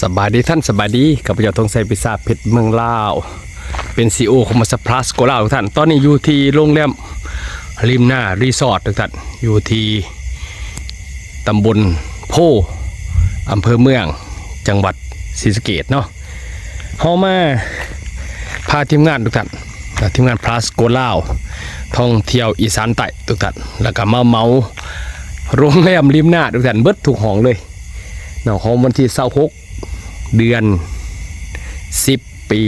สบายดีท่านสบายดีกับพระเจ้าทงไซพิซาเพชรเมืองลาว เป็นซีโอของมาสพลัสโกลาวทุกท่าน ตอนนี้อยู่ที่โรงแรมริมหน้ารีสอร์ททุกท่านอยู่ที่ตำบลโพอำเภอเมืองจังหวัดศรีสะเกดเนาะเฮามาพาทีมงานทุกท่านทีมงานพลัสโกลาวท่องเที่ยวอีสานใต้ทุกท่านแล้วก็มาเมาโรงแรมริมหน้าทุกท่านเบิดถูกห้องเลยเนาะของวันที่26 เดือน 10 ปี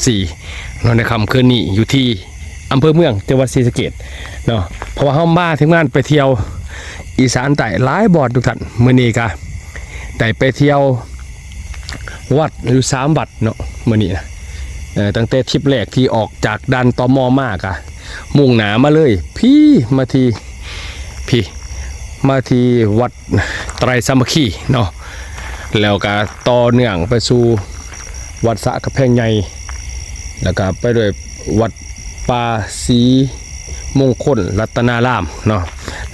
2024เนาในคำคืนนี้อยู่ที่อำเภอเมืองจังหวัดศรีสะเกษเนาะเพราะว่าเฮามาถึงงานไปเที่ยวอีสานใต้หลายบอดทุกท่านมื้อนี้ก็ได้ไปเที่ยววัดอยู่สามวัดเนาะมื้อนี้นะตั้งแต่ทริปแรกที่ออกจากดันตอมอมากอะมุ่งหนามาเลย พี่มาทีพี่มาทีวัดไตรสามัคคีเนาะ แล้วก็ต่อเนื่องไปสู่วัดสะกระแพงใหญ่แล้วก็ไปด้วยวัดป่าศรีมงคลรัตนารามเนาะ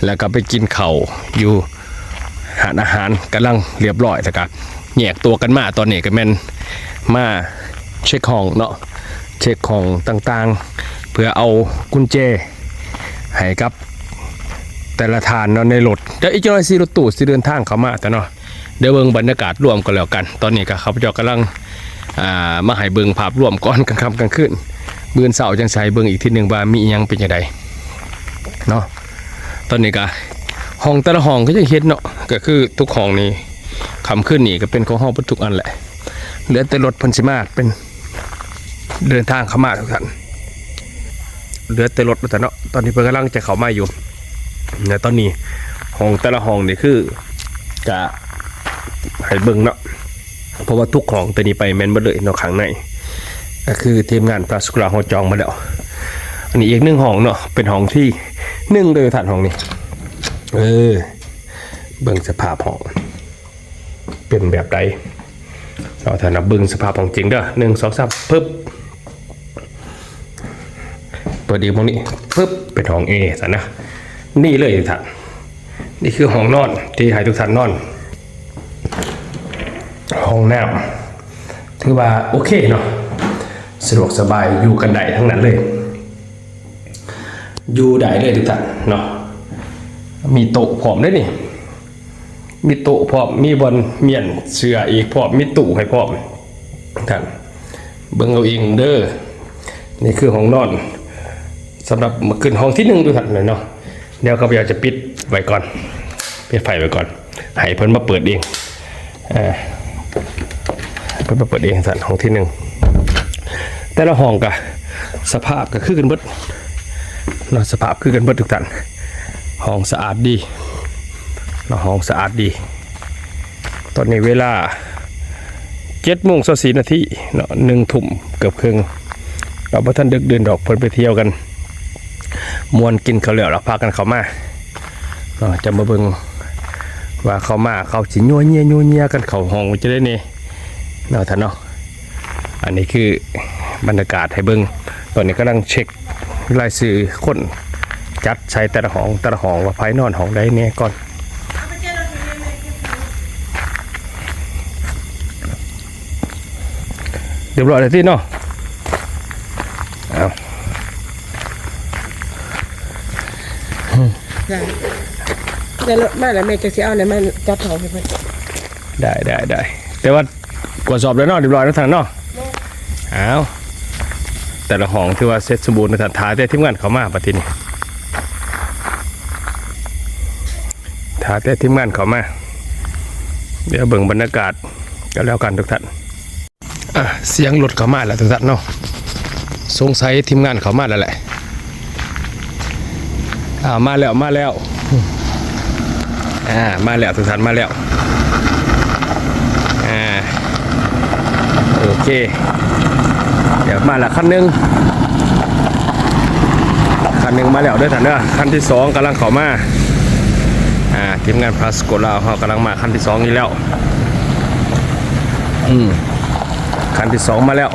แล้วก็ไปกินเข่าอยู่หาอาหารกำลังเรียบร้อยแล้วก็แยกตัวกันมาตอนนี้ก็แม่นมาเช็คของเนาะเช็คของต่างๆ เพื่อเอากุญแจให้กับแต่ละทานเนาะในรถเดี๋ยวอีกหน่อยสิรถตู้สิเดินทางเข้ามาแต่เนาะ เดี๋ยวเบิ่งบรรยากาศรวมกันแล้วกัน ตอนนี้ก็ข้าพเจ้ากำลังอ่ามาให้เบิ่งภาพรวมก่อนกลางค่ำกลางคืนเบือเสาจังใส่เบิ่งอีกทีหนึ่งว่ามียังเป็นจังไดเนาะตอนนี้ก็ห้องแต่ละห้องก็จะเห็นเนาะก็คือทุกห้องนี่คำขึ้นนี่ก็เป็นของห้องทุกอันแหละเหลือแต่รถพันสิมาเป็นเดินทางเข้ามาทุกท่านเหลือแต่รถแต่เนาะตอนนี้เพิ่นกำลังจะเข้ามาอยู่เนี่ยตอนนี้ห้องแต่ละห้องนี่คือจะ ให้เบิ่งเนาะเพราะว่าทุกหองตัวนี้ไปแม่นบ่เลยเนาะข้างในก็คือทีมงานพระสุกราเขาจองมาแล้วอันนี้อีกหนึ่งห้องเนาะเป็นห้องที่หนึ่งเลยฐานห้องนี้ เออ เบิ่งสภาพห้องเป็นแบบใดเราถ้านับเบิ่งสภาพห้องจริงเด้อหนึ่งสองสามปึ๊บเปิดดีมองนี้ปึ๊บเป็นห้องเอสันนะนี่เลยท่านนี่คือห้องนอนที่ให้ทุกท่านนอน องน้ำถือว่าโอเคเนาะสะดวกสบายอยู่กันได้ทั้งนั้นเลย อยู่ได้เลยทุกท่านเนาะมีโต๊ะพร้อมด้วยนี่มีโต๊ะพร้อมมีบอลเมียนเสืออีกพร้อมมีตู้ให้พร้อมท่านเบิ่งเอาเองเด้อนี่คือห้องนอนสำหรับมาขึ้นห้องที่หนึ่งดูท่านเลยเนาะเดี๋ยวก็อยากจะปิดไว้ก่อนปิดไฟไว้ก่อนให้เพิ่นมาเปิดเองเออ เพิ่นมาเปิดเองท่านห้องที่หนึ่งแต่ละห้องก็สภาพก็คือกันเบิดเนาะสภาพคือกันเบิดทุกท่านห้องสะอาดดีเนาะห้องสะอาดดี ตอนนี้เวลาเจ็ดโมงสี่นาทีเนาะหนึ่งทุ่มเกือบครึ่งเราพอท่านดึกเดินดอกเพิ่นไปเที่ยวกันมวนกินเขาวเหลือเราพากันเขามาเนาะจะมาเบิ่ง ว่าเขามาเขาสิยัวเงียยัวเงียกันเขาห้องจะได้เนี่ยเนาะท่านเนาะอันนี้คือบรรยากาศให้เบิ่งตอนนี้กำลังเช็ครายชื่อคนจัดใช้แต่ละห้องแต่ละห้องว่าภายนอนห้องใดเนี่ยก่อนเรียบร้อยเลยที่เนาะเอา ได้ แต่รถมาแล้วแม่จะสิเอาไหนมันจัดของให้เพิ่นได้ได้ได้แต่ว่ากวดสอบแล้วเนาะเรียบร้อยแล้วทานเนาะเอาแต่ละห้องที่ว่าเสร็จสมบูรณ์ในะท่านทาแต่ทีมงานเขามาปฏินี่ทาแต่ทีมงานเขามา เดี๋ยวเบิ่งบรรยากาศก็แล้วกันทุกท่านอะเสียงรถเขามาแล้วทุกท่านเนาะสงสัยทีมงานเขามาแล้วแหละอ่ามาแล้วมาแล้ว อ่ามาแล้วทุกท่านมาแล้วอ่าโอเค เดี๋ยวมาละคันหนึ่งคันหนึ่งมาแล้วด้วยท่านเด้อคันที่สองกำลังเข้ามาอ่าทีมงานพาสโกลาเขากำลังมาคันที่สองนี้แล้วอืมคันที่สองมาแล้ว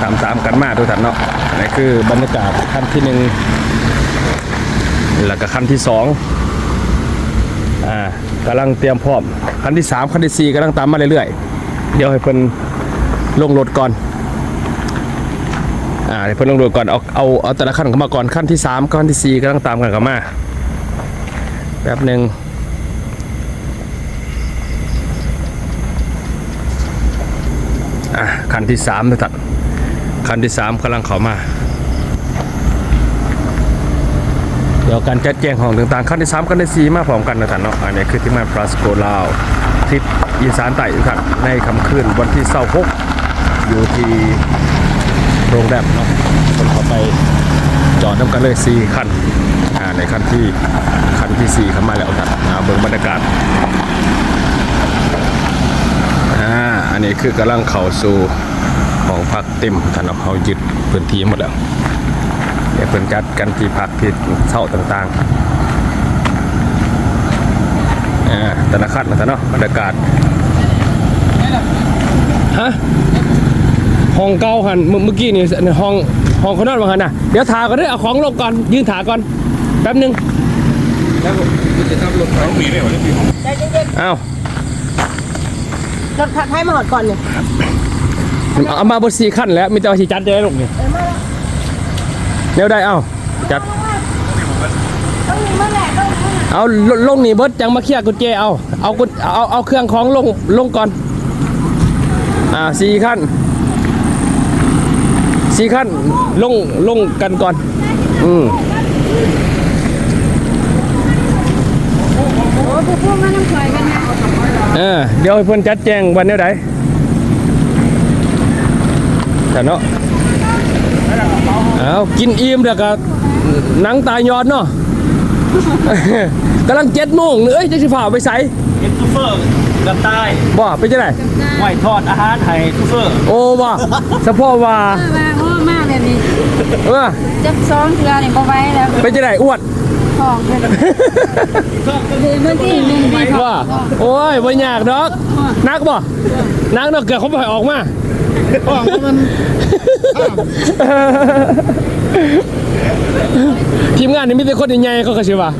ตามตามกันมาทุกท่านเนาะนี่คือบรรยากาศคันที่หนึ่งแล้วก็คันที่สอง อ่ากำลังเตรียมพร้อมคันที่สามคันที่สี่กำลังตามมาเรื่อยๆ เดี๋ยวให้เพิ่นลงรถก่อนอ่าให้เพิ่นลงรถก่อนเอาเอาเอาแต่ละขั้นเข้ามาก่อนขั้นที่สามขั้นที่สี่กำลังตามกันเข้ามาแป๊บหนึ่งอะขั้นที่สามนะท่านขั้นที่สามกำลังเข้ามา เดี๋ยวการจัดแจงของต่างๆขั้นที่3ขั้นที่4มาพร้อมกันนะท่านเนาะอันนี้คือที่มาพลาสโกลาวทริปอีสานใต้ทุกท่านในค่ำคืนวันที่26อยู่ที่โรงแรมเนาะคนเขาไปจอดน้ำกันเลย4คันอ่าในคันที่คันที่4เข้ามาแล้วครับอ่าเบิ่งบรรยากาศอ่าอันนี้คือกำลังเข้าสู่ของพักเต็มท่านเนาะเขายึดพื้นที่หมดแล้ว เดี๋ยวเพิ่นจัดกันที่พักที่เช่าต่างๆอ่าธนาคารนะท่านเนาะบรรยากาศฮะห้องเก่าหันเมื่อเมื่อกี้นี่ห้องห้องเขานอนว่าหันน่ะเดี๋ยวถาก่อนเด้อเอาของลงก่อนยืนถาก่อนแป๊บหนึงใจเย็นเอ้าๆรถพักให้มาหอดก่อนเนี่ยเอามาบนสี่ขั้นแล้วมีแต่ว่าสิจัดได้ลงนี่ เดี๋ยวได้เอ้าจัดเอไหร่ต้องหร่เอาลงนี่เบิดจังมาเคลียร์กุญแจเอาเอากุญเอาเอาเครื่องของลงลงก่อน อ่าสี่ขั้นสี่ขั้นลงลงกันก่อน อืมโอ้พวกพวกมาน้ำข่อยกันนะเออเดี๋ยวให้เพิ่นจัดแจงวันนี้ไดแต่เนาะ เอากินอิ่มเดี๋ยวก็หนังตายยอดเนาะกำลังเจ็ดโมงเอ้ยจะสิฝ่าไปใส่เป็นทูเฟอร์กับใต้บ่ไปจะไหนหอยทอดอาหารไทยทูเฟอร์ โอ้บ่สะพ่อว่าเออมาโอ้มากเลยนี่เออจับซ้อนเกลือนี่บ่ไหว้แล้วไปจะไหนอ้วนของเพิ่นคือเมื่อกี้มึงมีของว่าโอ้ยบ่ยากดอกนักบ่นักเนาะเกิดเขาบ่ให้ออกมา ออกมันทีมงานนี่มีแต่คนใหญ่ๆเขาก็สิว่า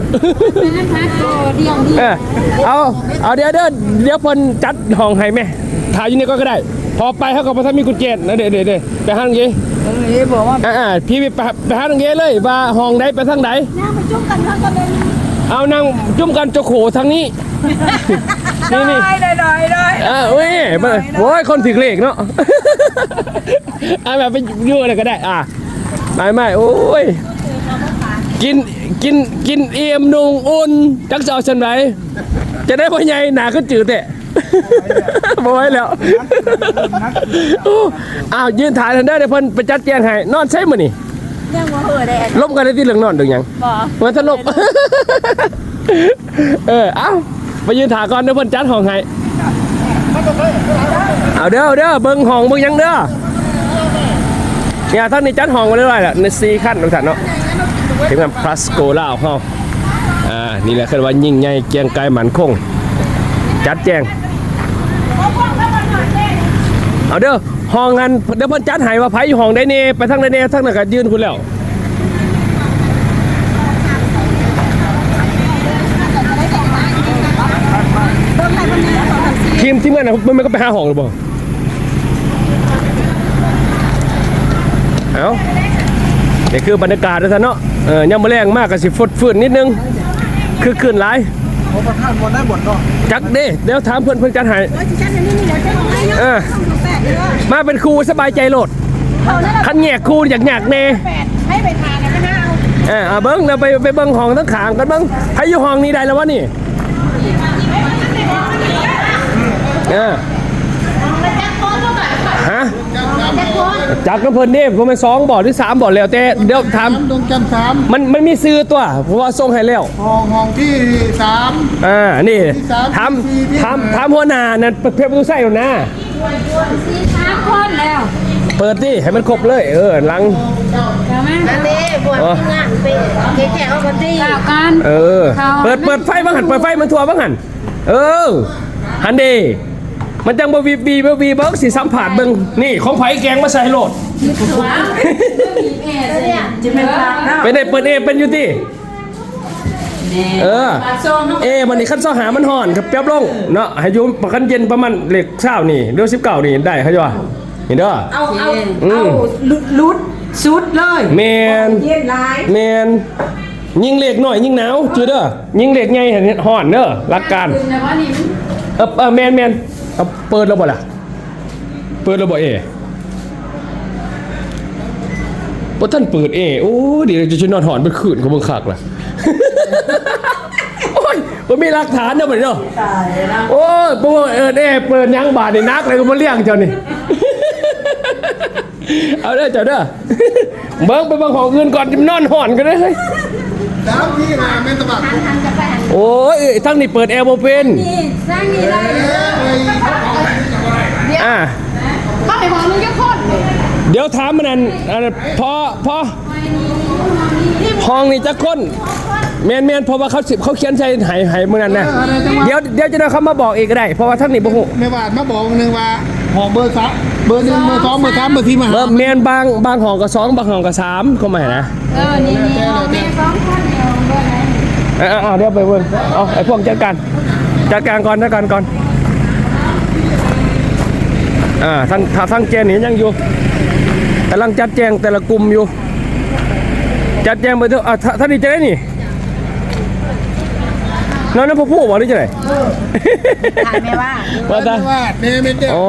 นั่นพักโตเดียวนี่เออเอาเอาเดี๋ยวเดี๋ยวเดี๋ยวเพิ่นจัดห้องให้แม่ถ่ายอยู่นี่ก็ก็ได้ พอไปเขาก็บ่ทันมีกุญแจนะเดี๋ยวเดี๋ยวเดี๋ยวไปหาทางนี้เออบอกว่าอ่าๆพี่ไปไปไปหาทางนี้เลยว่าห้องใดไปทางใดย่างไปจุ่มกันทั้งกันเลยเอานั่งจุ่มกันโจโขทางนี้ นี่นี่ได้ได้ได้อ่าเว้ยมาโอ้ยคนถึงเลขเนาะอ่าแบบไปยั่วอะไรก็ได้อ่าไม่ไม่โอ้ยกินกินกินเอี่ยมนุงอุ่นจักจะเอาชันไรจะได้พ่อใหญ่หนาก็จืดเตะบอยแล้วโอ้อ้าวยืนถ่ายทันได้เดี๋ยวเพิ่นไปจัดแจงให้นอนใช่มื้อนี่ยังว่าเออได้ล้มกันได้ที่เรื่องนอนดึงยังบ่เหมือนทะลบเออเอ้า ไปยืนถาก่อนเดี๋ยวเพิ่นจัดห้องให้เอาเด้อเด้อเบิ่งห้องเบิ่งหยังเด้อเนี่ยท่านนี่จัดห้องมาเรื่อยๆแหละในซีขั้นทุกท่านเนาะถึงกับพลัสโกล่าเฮาอ่านี่แหละคือว่ายิ่งใหญ่เกียงไกรหมันคง จัดแจงเอาเด้อห้องกันเดี๋ยวเพิ่นจัดให้ว่าไผอยู่ห้องใดแน่ไปทางใดแน่ทางนั้นก็ยืนคุณแล้ว ที มทีมงานนะมันมันก็ไปหาห้องหรือเปล่าเอานี่คือบรรยากาศนะท่านเนาะเออยังมาแรงมากก็สิฟดฟื้นนิดนึง คือขึ้นหลายผมประทานหมดได้หมดเนาะจักเด้เดี๋ยวถามเพื่อนเพื่อนจัดให้เออที่ฉันอันนี้นี่เดี๋ยวจะให้เนาะเออแปดเด้อมาเป็นครูสบายใจโหลดเอานั่นแหละคันแยกครูอยากอยากแน่แปดให้ไปทานกันนะเอาเออเอาเบิ้งเราไปไปเบิ้งห้องทั้งขางกันเบิ้งให้อยู่ห้องนี้ได้แล้ววะนี่ เออฮะจักน้ำเพลินนี่ผมเป็นสองบ่อหรือสามบ่อแล้วแต่เดี๋ยวถามดวงจันทร์สามมันมันมีซื้อตัวเพราะว่าส่งให้แล้วห้องห้องที่สามอ่านี่ที่สามถามที่สี่ที่ถามห้าถามหัวหน้านั่นเปิดเพลประตูใส่หรอนะสี่สามคนแล้วเปิดดิให้มันครบเลย เออหลังใช่ไหมอันนี้บวชงานไปเจ๊แจกเอาคนที่กล่าวกันเออเขาเปิดเปิดไฟบ้างหันเปิดไฟมันทั่วบ้างหันเออหันเด มันจังบวีบีบวีเบิ้งสีสัมผัสเบิ้งนี่ของไผ่แกงมาใส่โหลดตัวมีแม่เนี่ยจะเป็นปากเนาะไปได้เปิดเอเป็นอยู่ที่เออปากซองน้องเอ๊ะมันนี่ขั้นซอหามันห่อนครับแป๊บลงเนาะให้อยุ่ประคันเย็นประมาณเหล็กเช้านี่เดือนสิบเก้านี่ได้เขาจะว่าเห็นเด้อเอาเอาอืมเอาลุดลุดสุดเลยแมนเย็นหลายแมนยิงเหล็กหน่อยยิงหนาวจือเด้อยิงเหล็กไงเห็นห่อนเด้อหลักการคือนะว่านี่มันเออเออแมนแมน เอาเปิดแล้วบ่ล่ะ เปิดแล้วบ่เอบ่ท่านเปิดเอโอ้เดี๋ยวจะชวนนอนหอนเป็นคืนของมึงคักล่ะโอ้ยบ่มีหลักฐานเด้อบ่เด้อตายแล้วโอ้ยบ่เออเด้เปิดหยังบาดนี่นักเลยก็บ่เลี้ยงเจ้านี่เอาเด้อเจ้าเด้อเบิ่งไปเบิ่งของอื่นก่อนจะนอนหอนกันเด้อเฮ้ย สามที่มาแม่นตะบัดหันหันจะไปหันโอ้ยทั้งนี้เปิดแอร์บ่เป็นนี่สร้างนี่ได้อ่าเข้าไปของมึงจะโคตรเลยเดี๋ยวถามมันนั่นอันนั้นพอพอห้องนี่จะคนแมนแมนเพราะว่าเขาสิเขาเขียนใส่ไหายหายมือนั่นนะเดี๋ยวเดี๋ยวจะได้เขามาบอกอีกก็ได้ เพราะว่าทั้งนี้บ่ฮู้ แม่บาดมาบอกหนึงว่า หอเบอร์สามเบอร์หนึ่งเบอร์สองเบอร์สามเบอร์สี่มาเอหาอแมนบางบางห้องก็สองบางห้องก็สามก็ไม่นะเออ นี่นี่เอาแม่สองคนเดียวเบอร์ไหนเอ่าเดี๋ยวไปเบิ่งเอาไอ้พวกจัดการจัดการก่อนจัดการก่อนอ่าทั้งถ้าทั้งแจงนี่ยังอยู่กำลังจัดแจงแต่ละกลุ่มอยู่ จัดแจงไปเถอะอะถ้าท่านนี้จะได้นี่ นั่นนั่นพ่อผู้บอกนี่จะไหนถ่ายแม่ว่าว่าตาแม่บาดแม่ไม่เจ็บอ๋อ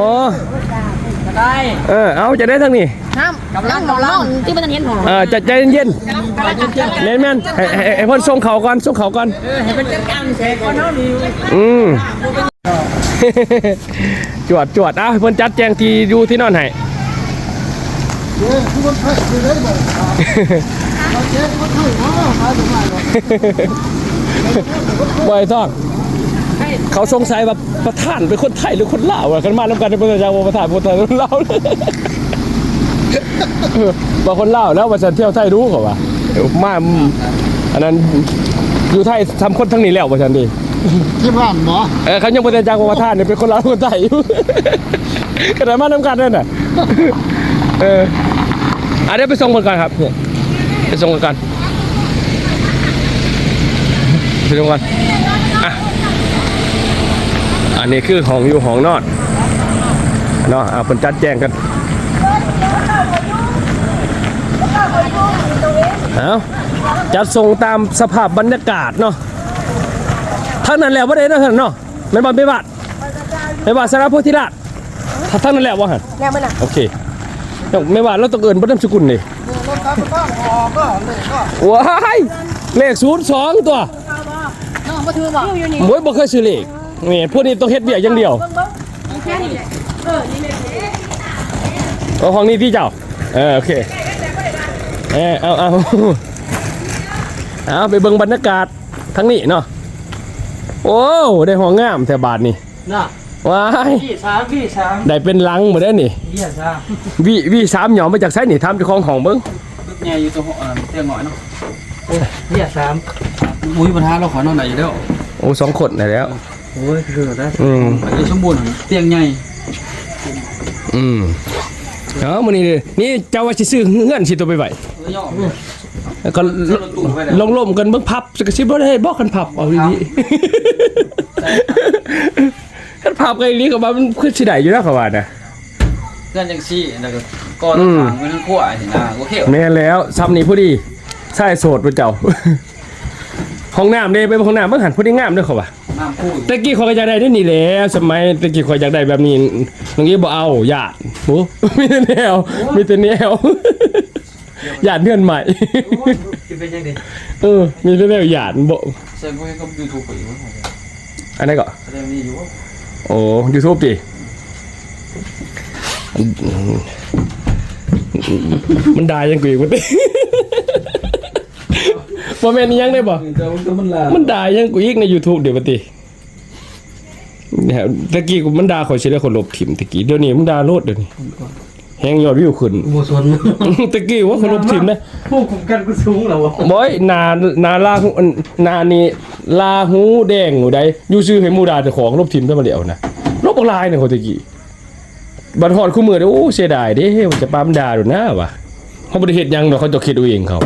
ได้เออเอาจะได้ทั้งนี้น้ำกำลังกำลังที่มันเห็นหัวเออจัดใจเย็นๆแม่นแม่นๆให้ให้ให้เพ่นส่งเขาก่อนส่งเขาก่อนให้มันจัดการแชร์ก่อนเนาะนี่อืมจวดจวดอะเพิ่นจัดแจงที่อยู่ที่นอนให้เด้อทุกคนไทยคือได้บอกเราเจ๊คนไทยอ๋อขายถึงไหนหรอบ่อยต้องเขาสงสัยว่าประธานเป็นคนไทยหรือคนลาวอะกันมานํกันเป็นประธานว่าประธานเป็นคนไทยหรือคนลาวเออว่าคนลาวแล้วว่าฉันเที่ยวไทยรู้เขาว่าเดี๋ยวมาอันนั้นอยู่ไทยทำคนทั้งนี้แล้วว่าฉันดีที่บ้านหมอเออเขายังบ่ได้จ้างว่าประธานเนี่ยเป็นคนลาวคนไทยอยู่ขนาดมานํกันนั่นน่ะเอออะเดี๋ยวไปส่งคนก่อนครับเนี่ยไปส่งคนก่อน ไปส่งก่อนอะอันนี้คือของอยู่ของนอดเนาะอะเป็นจัดแจงกันเอาจัดส่งตามสภาพบรรยากาศเนาะทั้งนั้นแหละว่าได้เนาะท่านเนาะแม่นบ่ไม่บาดไม่บาดสารพุทธิราชทั้งนั้นแหละว่าหั่นแล้วมันน่ะโอเคเดี๋ยวไม่ว่าเราต้องเอินบ่ต้องสกุลนี่รถทับก็หอก็เลยก็ว้ายเลขศูนย์สองตัว น้องมาถือบอกมวยบ่เคยซื้อเลขนี่พวกนี้ต้องเฮ็ดเบียกอย่างเดียวแค่นี้แหละเอาห้องนี้ที่เจ้าเออโอเคเออเอาเอาเอาไปเบิ่งบรรยากาศทั้งนี้เนาะโอ้ได้ห้องงามแถวบาทนี่น่ะว้ายพี่ช้างพี่ช้างได้เป็นลังหมดแล้วนี่เบี้ยช้างวิวิสามหยอมมาจากไสนี่ทำเจ้าของห้องเบิ่งลูกใหญ่อยู่ตัวหัวเอ่อเตียงหน่อยเนาะโอ้ยเบี้ยช้าง มุ้ยปัญหาเราขอนอนไหนอยู่แล้วโอ้สองคนได้แล้ว โอ้ยคือได้อืมไปสมบูรณ์เตียงใหญ่อืมเอามื้อนี้ดินี่เจ้าว่าสิซื้อเฮือนสิตัวไปไว้เออย่อแล้วก็ลงลมๆกันเบิ่งพับสกสิบ่ได้บอกกันพับเอาดีๆคันพับกันอีหลีก็ว่ามันคือสิได้อยู่แล้วเขาว่านะ เพื่อนจังซี่แล้วก็ก่อนอืมทางมันทั้งขั้วเห็นนะโอเค แม่นแล้วซ้ำนี้พอดีใช่โสดบ่เจ้า ห้องน้ำเด้ไปห้องน้ำเบิ่งหันพอดีงามเด้อเขาว่าน้ำคู่ตะกี้ข่อยก็อยากได้นี่นี่แหละสมัยตะกี้ข่อยอยากได้แบบนี้น้องอีบ่เอาญาติโหมีแต่แนวมีแต่แนวญาติเพื่อนใหม่กินไปยังดิเออมีแต่แนวญาติบ่เซิร์ฟพวกนี้ก็ยูทูบไปอยู่อันนั้นก็แสดงนี่อยู่โอ้ YouTube ดิมันได้ยังกูอีกมันติ บ่แม่นอีหยังได้บ่ เจ้าตัวมันลามันด่ายังกูอีกใน YouTube เดี๋ยวปฏิเนี่ยตะกี้กูมันด่าข่อยสิได้คนลบถิ่มตะกี้เดี๋ยวนี้มันด่าโลดเดี๋ยวนี้แฮงยอดวิวขึ้นโมซนตะกี้ว่าคนลบถิ่มนะผู้คุมกันก็สูงแล้ววะบอยนานาลาหูนานี่ลาหูแดงหนูใดอยู่ซื้อให้หมูด่าเจ้าของลบถิ่มได้มาแล้วนะลบออนไลน์เนี่ยคนตะกี้บัดฮอดคู่มือเด้อโอ้เสียดายเด้ว่าจะปามด่าดูนะวะเขาบ่ได้เฮ็ดหยังดอกเขาจะคิดเอาเองเขา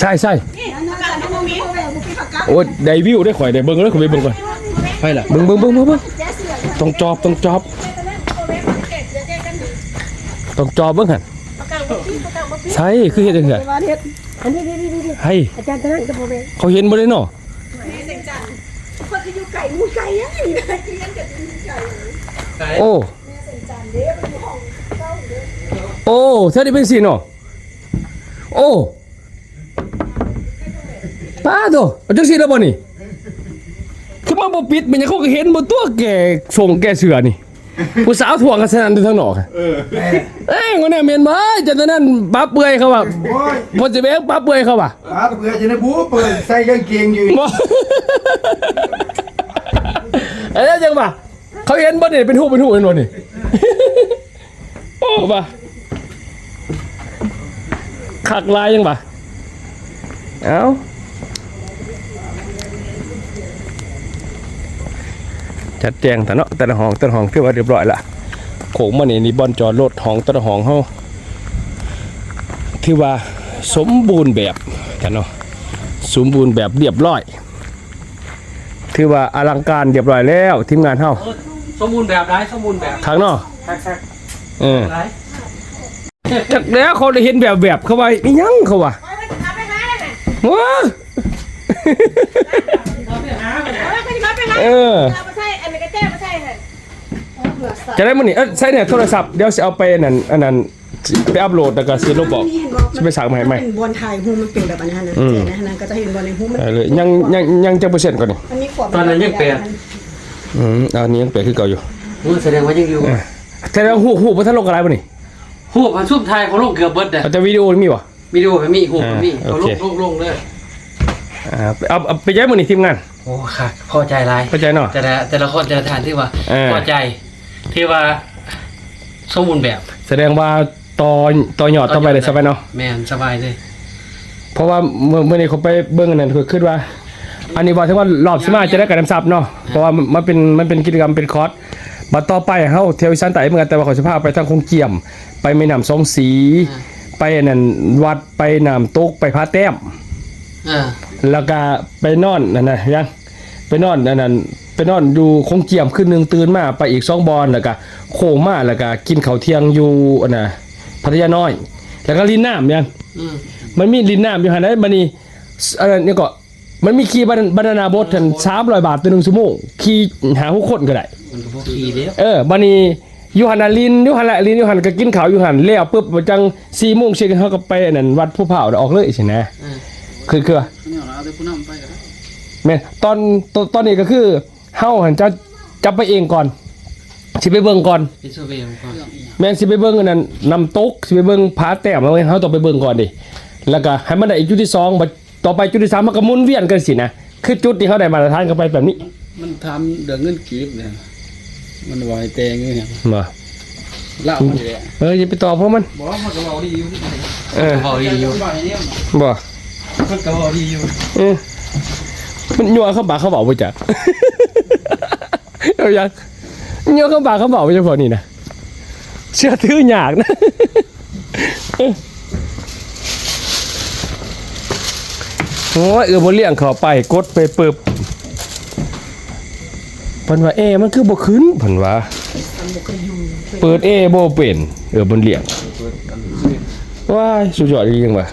ใช่ใช่โอ้ได้วิวได้ข่อยได้เบิ้งเลยข่อไปเบิ้งก่อนไปล่ะเบิ้งเบิ้งเบิ้งเบิ้งต้องจอบต้องจอบต้องจอบเบิ้งหันใช่คือเห็ดยังไงให้ยเขาเห็นบ่ได้เนาะคนที่อยู่ไก่มูไก่ยั โอ้ โอ้เธอได้เป็นสิเนาะโอ้ป้าโตเอาจังซี่แล้วบ่นี่คือมาบ่ปิดมันยังเขาก็เห็นบ่ตัวแก่ส่งแก่เสือนี่ ผู้สาวถ่วงกันสนั่นอยู่ทางนอกอะเอ้ยวันนี้เมียนบ่จังแต่นั้นปั๊บเปื่อยเขาว่าโอ้ยพอสิเบกปั๊บเปื่อยเขาว่าอาเบื่อจะได้บู๊เปิดใส่กางเกงอยู่บ่เอ้ยจังว่า เขาเห็นบ่นี่เป็นหูเป็นหูเห็นบ่นี่โอ้บ่ะคักลายยังบ่ะเอ้าจัดแจงแต่เนาะแต่ละห้องแต่ละห้องคือว่าเรียบร้อยละโขงมานี่นี่บอลจอดรถห้องแต่ละห้องเฮาที่ว่าสมบูรณ์แบบกันเนาะสมบูรณ์แบบเรียบร้อย ถือว่าอลังการเรียบร้อยแล้วทีมงานเฮา สมบูรณ์แบบได้สมบูรณ์แบบทางเนาะคักเออๆได้จากแล้วเขาได้เห็นแบบแบบเขาว่าอีหยังเขาว่าเอาไปหาเลยน่ะว้า เอาไปหาไปเอาไปหาไปหาเออเอาไปใส่อันนี้ก็แจ้มาใส่หั่นจะได้มันนี่เอ้ยใช่เนี่ยโทรศัพท์เดี๋ยวจะเอาไปอันนั้นอันนั้นไปอัพโหลดแล้วก็สิลบออกนี่เห็นบอกจะไปสั่งมาให้ไหมเป็นบอลถ่ายหูมันเป็นแบบอันนั้นนะอืมเจ๊นะนั่นก็จะเห็นบอลในหูมันเออเลยยังยังยังจะเปอร์เซ็นต์ก่อนนี่มันมีขวบตอนนั้นยังเปลี่ยน อืมเอาอันนี้ยังเปลี่ยนคือเก่าอยู่มันแสดงว่ายังอยู่แต่แล้วหูหูบ่ทันลงอะไรบ่นี่หูพันซุ่มไทยเขาลงเกือบเบิดอะเอาแต่วิดีโอมีบ่วิดีโอก็มีหูก็มีอ่าเขาโอลเคงลงลงเลยอ่าเอาเอาไปย้ายมื้อนี้ทีมงานโอ้ค่ะพอใจหลายเข้าใจเนาะแต่ละแต่ละคนแต่ละฐานที่ว่าเออพอใจที่ว่าสมบูรณ์แบบ แสดงว่าต่อต่อยอดต่อไปได้สบายเนาะแม่นสบายเลย เพราะว่าเมื่อเมื่อนี้เขาไปเบิ่งอันนั้นคือคิดว่า อันนี้ว่าถึงว่ารอบสิมาจะได้กระนำซับเนาะเพราะว่ามันมันเป็นมันเป็นกิจกรรมเป็นคอร์สบัดต่อไปเฮาเที่ยวอีสานใต้เหมือนกันแต่ว่าเขาสิพาไปทางคงเกียม ไปแม่น้ำสองสี ไปอันนั้นวัดไปน้ำตกไปพาแต้มเออแล้วก็ไปนอนนั่นน่ะยังไปนอนอันนั้นไปนอนอยู่คงเกียมคืนหนึงตื่นมาไปอีกสองบอลแล้วก็โค้งมาแล้วก็กินข้าวเที่ยงอยู่อันน่ะพัทยาน้อย แล้วก็ลินน้ำยังอืมมันมีลินน้ำอยู่หันได้บันนี้อันนั้นนี่ก็ มันมีคีย์บานานาโบททันสามร้อยบาทต่อหนึ่งชั่วโมงคีย์หาหุคนก็ได้ มันก็พวกขี่เดียวเออบันนี้อยู่หันน่ะลินอยู่หันละลินอยู่หันก็กินข้าวอยู่หันแล้วปุ๊บมันจังสี่โมงเช้าเขาก็ไปอันนั้นวัดผู้เผาออกเลยใช่ไหมเออคือคือว่าเนี่ยเราเอาแต่ผู้นำไปก็ได้แม่นตอนตอนตอนนี้ก็คือเฮาหันจะจะไปเองก่อนสิไปเบิ่งก่อน เป็นเซอร์เวย์ก่อนแม่นสิไปเบิ่งอันนั้นนำตกสิไปเบิ่งผาแต้มแล้วเฮาต้องไปเบิ่งก่อนดิแล้วก็ให้มันได้อีกจุดที่สองบัด ต่อไปจุดที่สามมันก็หมุนเวียนกันสินะคือจุดที่เขาได้มาตรฐานก็ไปแบบนี้มันทำเดือเงินกีบเนี่ยมันวายแตงอยู่เนี่ยบ่เล่ามันเลยเอออย่าไปตอบเพราะมันบอกว่ามันก็บอกดีอยู่ที่ไหนเออพอดีอยู่บอกอย่างเนี้ยบ่มันก็บอกดีอยู่เออมันยัวเข้าปากเขาบอกบ่จักเอายังยัวเข้าปากเขาบอกบ่จักพอนี่นะเชื่อถือยากนะ โอ้ยเออบนเลี้ยงเขาไปกดไปปึบเพิ่นว่าเอมันคือบ่ขึ้นเพิ่นว่าเปิดเอบ่เป็นเออบนเลี้ยงว้ายสุดยอดจริงๆว่ะ